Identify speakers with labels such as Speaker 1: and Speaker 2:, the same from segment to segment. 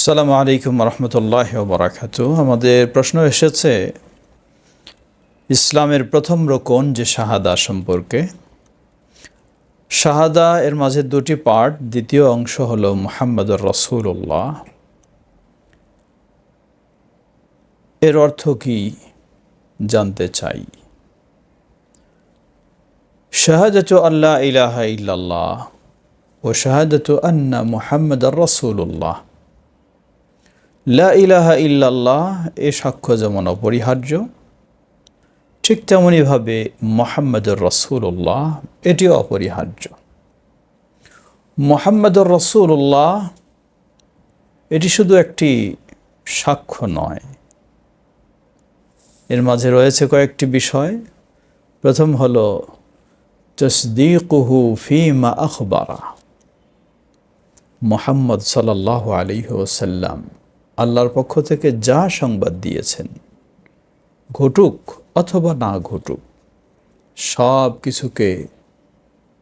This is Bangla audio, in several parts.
Speaker 1: আসসালামু আলাইকুম রহমতুল্লাহ বরাকাত আমাদের প্রশ্ন এসেছে, ইসলামের প্রথম রোকন যে শাহাদা সম্পর্কে। শাহাদা এর মাঝে দুটি পার্ট, দ্বিতীয় অংশ হল মোহাম্মদুর রসুল্লাহ এর অর্থ কি জানতে চাই। শাহাদাত আল্লাহ ইলাহা ইল্লাল্লাহ ও শাহাদাত আন্না মুহাম্মদ রসুল্লাহ লা ইলাহা ইল্লাল্লাহ এ সাক্ষ্য যেমন অপরিহার্য, ঠিক তেমনইভাবে মোহাম্মদুর রসুল্লাহ এটিও অপরিহার্য। মোহাম্মদুর রসুল্লাহ এটি শুধু একটি সাক্ষ্য নয়। এর মাঝে রয়েছে কয়েকটি বিষয়। প্রথম হল, তসদিকুহু ফিমা আখবারা। মোহাম্মদ সাল্লাহ আলী ওসাল্লাম আল্লাহর পক্ষ থেকে যা সংবাদ দিয়েছেন, ঘটুক অথবা না ঘটুক, সব কিছুকে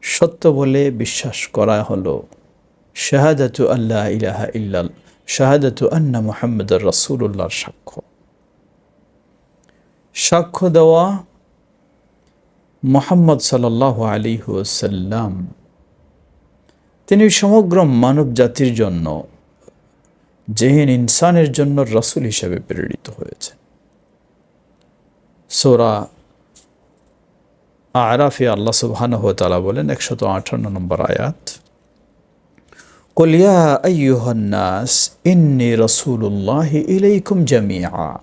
Speaker 1: সত্য বলে বিশ্বাস করা হলো। শাহাদাতু আল্লাহ ইলাহা ইল্লাল, শাহাদাতু আন্না মোহাম্মদ রসুল্লাহর সাক্ষ্য। সাক্ষ্য দেওয়া মোহাম্মদ সাল্লাহ আলী সাল্লাম তিনি সমগ্র মানব জাতির জন্য জেহেন ইনসানের জন্য রসুল হিসেবে প্রেরিত হয়েছে সোরা আরাফি আল্লাহ সুবহানাহু তাআলা বলেন, একশত আঠান্ন নম্বর আয়াত কলিয়া আইয়ুহান্নাস ইন্নি রসুল্লাহ ইলাইকুম জামিয়া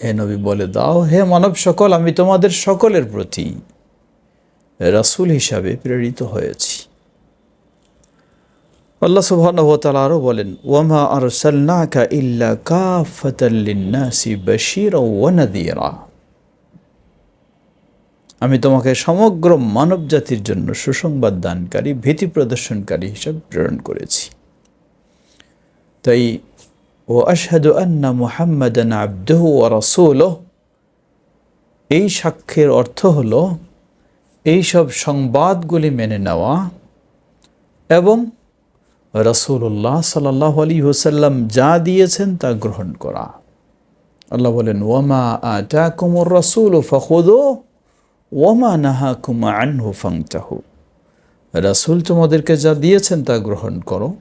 Speaker 1: হে নবী, বলে দাও, হে মানব সকল, আমি তোমাদের সকলের প্রতি রসুল হিসাবে প্রেরিত হয়েছি। আল্লাহ সুবহানাহু ওয়া তাআলা আরও বলেন, ওয়ামা আরসালনাকা ইল্লা কাফাতাল লিন-নাসি বাশীরা ওয়া নাযীরা। আমি তোমাকে সমগ্র মানব জাতির জন্য সুসংবাদ দানকারী, ভীতি প্রদর্শনকারী হিসাবে প্রেরণ করেছি। তাই ও আশহাদু আন্না মুহাম্মাদান আবদুহু ওয়া রাসূলুহু। এই সাক্ষ্যের অর্থ হলো, এই সব সংবাদগুলি মেনে নেওয়া এবং রসুল্লাহ সাল্লাহ আলী হুসাল্লাম যা দিয়েছেন তা গ্রহণ করা। আল্লাহ বলেন, ওয়ামা আটা কুমর রসুল ফখুদো ওয়ামা নাহা কুমা আনহু ফাংতাহু। রাসুল তোমাদেরকে যা দিয়েছেন তা গ্রহণ করো,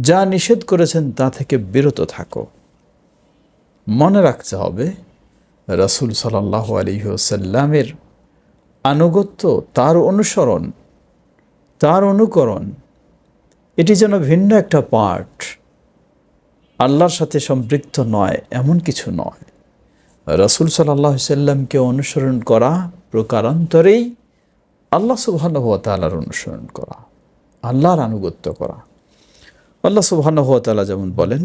Speaker 1: যা নিষেধ করেছেন তা থেকে বিরত থাকো। মনে রাখতে হবে, রসুল সাল্লাহ আলী সাল্লামের আনুগত্য, তার অনুসরণ, তার অনুকরণ এটি যেন ভিন্ন একটা পার্ট আল্লাহর সাথে সম্পৃক্ত নয়, এমন কিছু নয়। রসুল সাল্লাহ সাল্লামকে অনুসরণ করা প্রকারান্তরেই আল্লাহ সুবাহানুভতালার অনুসরণ করা, আল্লাহর আনুগত্য করা। আল্লাহ সুবাহানুভতালা যেমন বলেন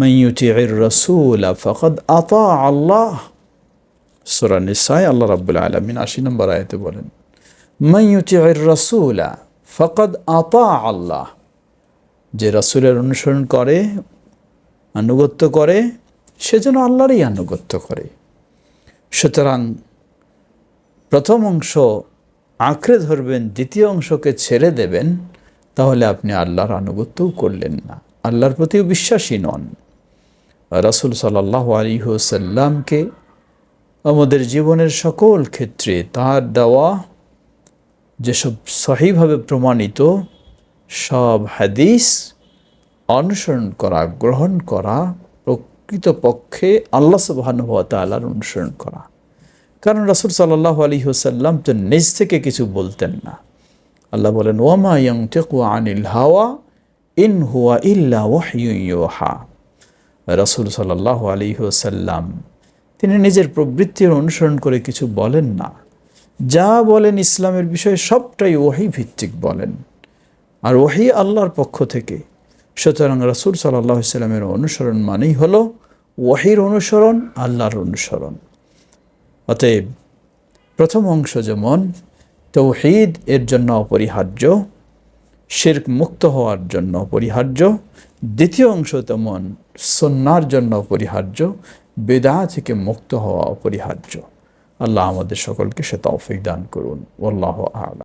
Speaker 1: মাইয়ুটি রসুল ফকদ আতা আল্লাহ। সুরা নিসায় আল্লাহ রাবুল আলমিন আশি নম্বর আয়তে বলেন মাইয়ুটি রসুলা ফকদ আতা আল্লাহ। যে রাসুলের অনুসরণ করে, আনুগত্য করে সে যেন আল্লাহরই আনুগত্য করে। সুতরাং প্রথম অংশ আঁকড়ে ধরবেন, দ্বিতীয় অংশকে ছেড়ে দেবেন, তাহলে আপনি আল্লাহর আনুগত্যও করলেন না। আল্লাহর প্রতিও বিশ্বাসী নন। রাসুল সাল্লাহ আলী সাল্লামকে আমাদের জীবনের সকল ক্ষেত্রে তার দেওয়া যেসব সহিভাবে প্রমাণিত সব হাদিস অনুসরণ করা, গ্রহণ করা, প্রকৃতপক্ষে আল্লাহ সুবাহানুভাতালার অনুসরণ করা। কারণ রাসুল সাল্লাহ আলী হুসাল্লাম তো নিজ থেকে কিছু বলতেন না। আল্লাহ বলেন, ওয়ামা ইয়ং টেকু আনিল হাওয়া, ইন হুয়া ইল্লা ওয়াহা রাসুল সাল্লাহ আলী হুসাল্লাম তিনি নিজের প্রবৃত্তির অনুসরণ করে কিছু বলেন না। যা বলেন ইসলামের বিষয়ে সবটাই ওহি ভিত্তিক বলেন। আর ওহি আল্লাহর পক্ষ থেকে। সুতরাং রসুল সাল্লাহ ইসলামের অনুসরণ মানেই হলো ওয়াহির অনুসরণ, আল্লাহর অনুসরণ। অতএব প্রথম অংশ যেমন, তৌহিদ এর জন্য অপরিহার্য, শির্ক মুক্ত হওয়ার জন্য অপরিহার্য। দ্বিতীয় অংশ তেমন সন্ন্যার জন্য অপরিহার্য বেদা থেকে মুক্ত হওয়া অপরিহার্য। আল্লাহ আমাদের সকলকে সে তৌফিক দান করুন। আল্লাহ আলা